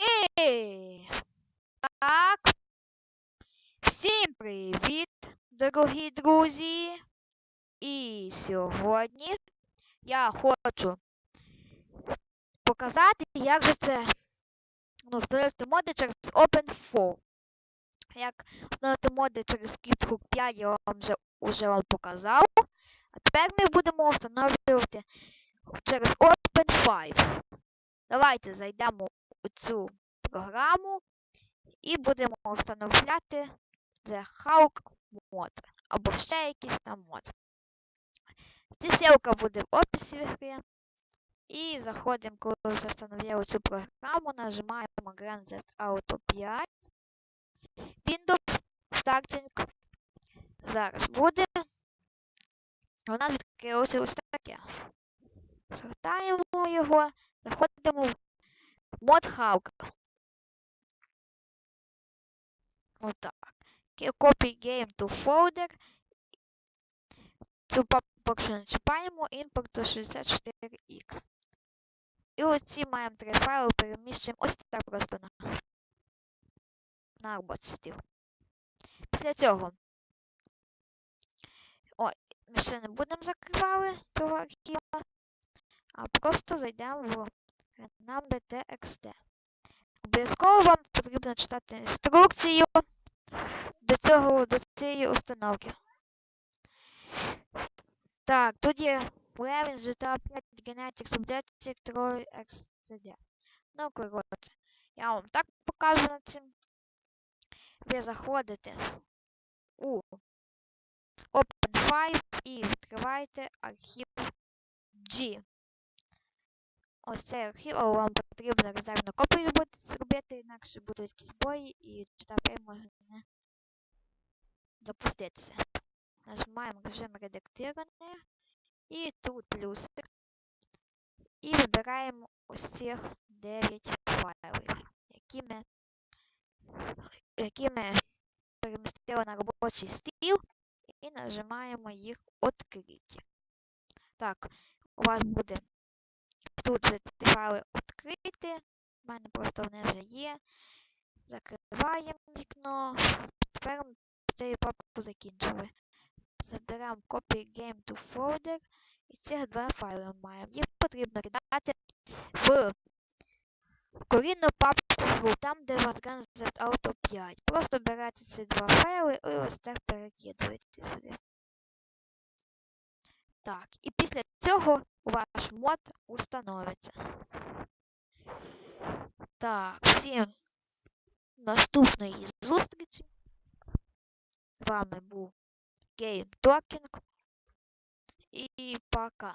І так. Всім привіт, дорогі друзі. І сьогодні я хочу показати, як же це ну, встановити моди через OpenFlow. Як встановити моди через KitHook 5 я вам вже, уже вам показав. А тепер ми будемо встановлювати через Open5. Давайте зайдемо цю програму і будемо встановляти The Hawk мод або ще якийсь там мод. Ця ссылка буде в описі гри. І заходимо, коли вже встановили цю програму, нажимаємо Grand Theft Auto 5. Windows Starting. Зараз буде. У нас відкрилося ось таке. Згортаємо його, заходимо в мод Hawk. Отак. Copy game to folder. Цю папку чіпаємо, імпорт до 64X. І оці маємо три файли, переміщуємо ось так просто на, на робочий. Після цього. Ой, ми ще не будемо закривати цього архіва, а просто зайдемо в renumber.txt. Обов'язково вам потрібно читати інструкцію до цього, до цієї установки. Так, тут є Levin GTA 5 Genetics Bibliothek Troy XCD. Ну, коротше, я вам так покажу над цим. Ви заходите у Open5 і відкриваєте архів G. Ось цей архів, але вам потрібно резервну копію робити, зробити, інакше будуть якісь бої і GTA може не допуститися. Нажимаємо режим редактирования і тут плюсик. І вибираємо ось цих 9 файлів, які ми, які ми перемістили на робочий стіл і нажимаємо їх відкриті. Так, у вас буде тут же ці файли відкриті. У мене просто вони вже є. Закриваємо вікно. Тепер цією папку закінчили. Заберемо Copy Game to Folder. І цих два файли маємо. Їх потрібно кидати в корінну папку, там, де у вас Grand Auto 5. Просто берете ці два файли і ось так перекидуєте сюди. Так, і після цього ваш мод установиться. Так, всім наступної зустрічі. З вами був Game Talking. І пока.